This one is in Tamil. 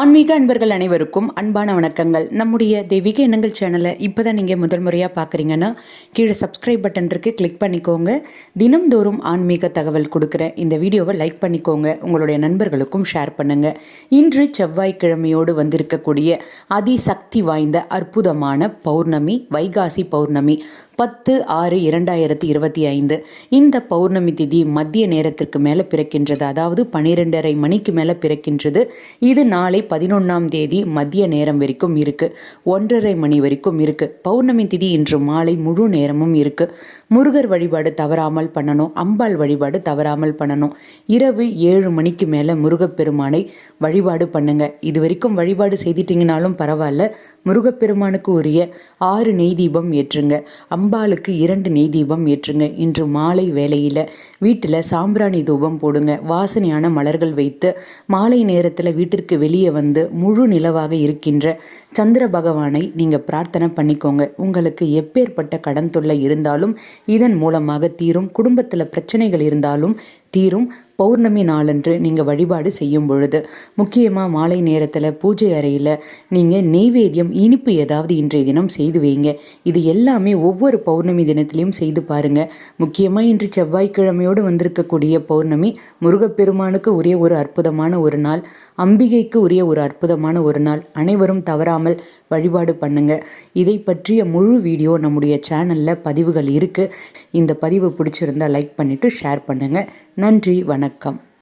ஆன்மீக அன்பர்கள் அனைவருக்கும் அன்பான வணக்கங்கள். நம்முடைய தெய்வீக எண்ணங்கள் சேனலை இப்போ தான் நீங்கள் முதல் முறையாக பார்க்குறீங்கன்னா கீழே சப்ஸ்கிரைப் பட்டன் இருக்கு கிளிக் பண்ணிக்கோங்க. தினம்தோறும் ஆன்மீக தகவல் கொடுக்குறேன் இந்த வீடியோவை லைக் பண்ணிக்கோங்க. உங்களுடைய நண்பர்களுக்கும் ஷேர் பண்ணுங்கள் இன்று செவ்வாய்க்கிழமையோடு வந்திருக்கக்கூடிய அதிசக்தி வாய்ந்த அற்புதமான பௌர்ணமி வைகாசி பௌர்ணமி. பத்து ஆறு இரண்டாயிரத்தி இருபத்தி ஐந்து. இந்த பௌர்ணமி திதி மத்திய நேரத்திற்கு மேலே பிறக்கின்றது. அதாவது பன்னிரெண்டரை மணிக்கு மேலே பிறக்கின்றது. இது நாளை பதினொன்றாம் தேதி மதிய நேரம் வரைக்கும் இருக்குது ஒன்றரை மணி வரைக்கும் இருக்குது பௌர்ணமி திதி இன்று மாலை முழு நேரமும் இருக்குது முருகர் வழிபாடு தவறாமல் பண்ணணும். அம்பாள் வழிபாடு தவறாமல் பண்ணணும். இரவு ஏழு மணிக்கு மேலே முருகப்பெருமானை வழிபாடு பண்ணுங்க. இது வரைக்கும் வழிபாடு செய்திட்டிங்கனாலும் பரவாயில்ல. முருகப்பெருமானுக்கு உரிய ஆறு நெய் தீபம் ஏற்றுங்க. அம்பாளுக்கு இரண்டு நெய் தீபம் ஏற்றுங்க. இன்று மாலை வேளையில் வீட்டில் சாம்பிராணி தூபம் போடுங்க. வாசனையான மலர்கள் வைத்து மாலை நேரத்தில் வீட்டிற்கு வெளியே வந்து முழு நிலவாக இருக்கின்ற சந்திர பகவானை நீங்கள் பிரார்த்தனை பண்ணிக்கோங்க. உங்களுக்கு எப்பேற்பட்ட கடன் தொல்லை இருந்தாலும் இதன் மூலமாக தீரும். குடும்பத்தில் பிரச்சனைகள் இருந்தாலும் தீரும். பௌர்ணமி நாளன்று நீங்கள் வழிபாடு செய்யும் பொழுது முக்கியமாக மாலை நேரத்தில் பூஜை அறையில் நீங்கள் நெய்வேத்தியம் இனிப்பு ஏதாவது இன்றைய தினம் செய்து வைங்க. இது எல்லாமே ஒவ்வொரு பௌர்ணமி தினத்திலையும் செய்து பாருங்கள் முக்கியமாக இன்று செவ்வாய்க்கிழமையோடு வந்திருக்கக்கூடிய பௌர்ணமி முருகப்பெருமானுக்கு உரிய ஒரு அற்புதமான ஒரு நாள் அம்பிகைக்கு உரிய ஒரு அற்புதமான ஒரு நாள். அனைவரும் தவறாமல் வழிபாடு பண்ணுங்க. இதை பற்றிய முழு வீடியோ நம்முடைய சேனலில் பதிவுகள் இருக்குது இந்த பதிவு பிடிச்சிருந்தா லைக் பண்ணிவிட்டு ஷேர் பண்ணுங்கள் நன்றி வணக்கம்.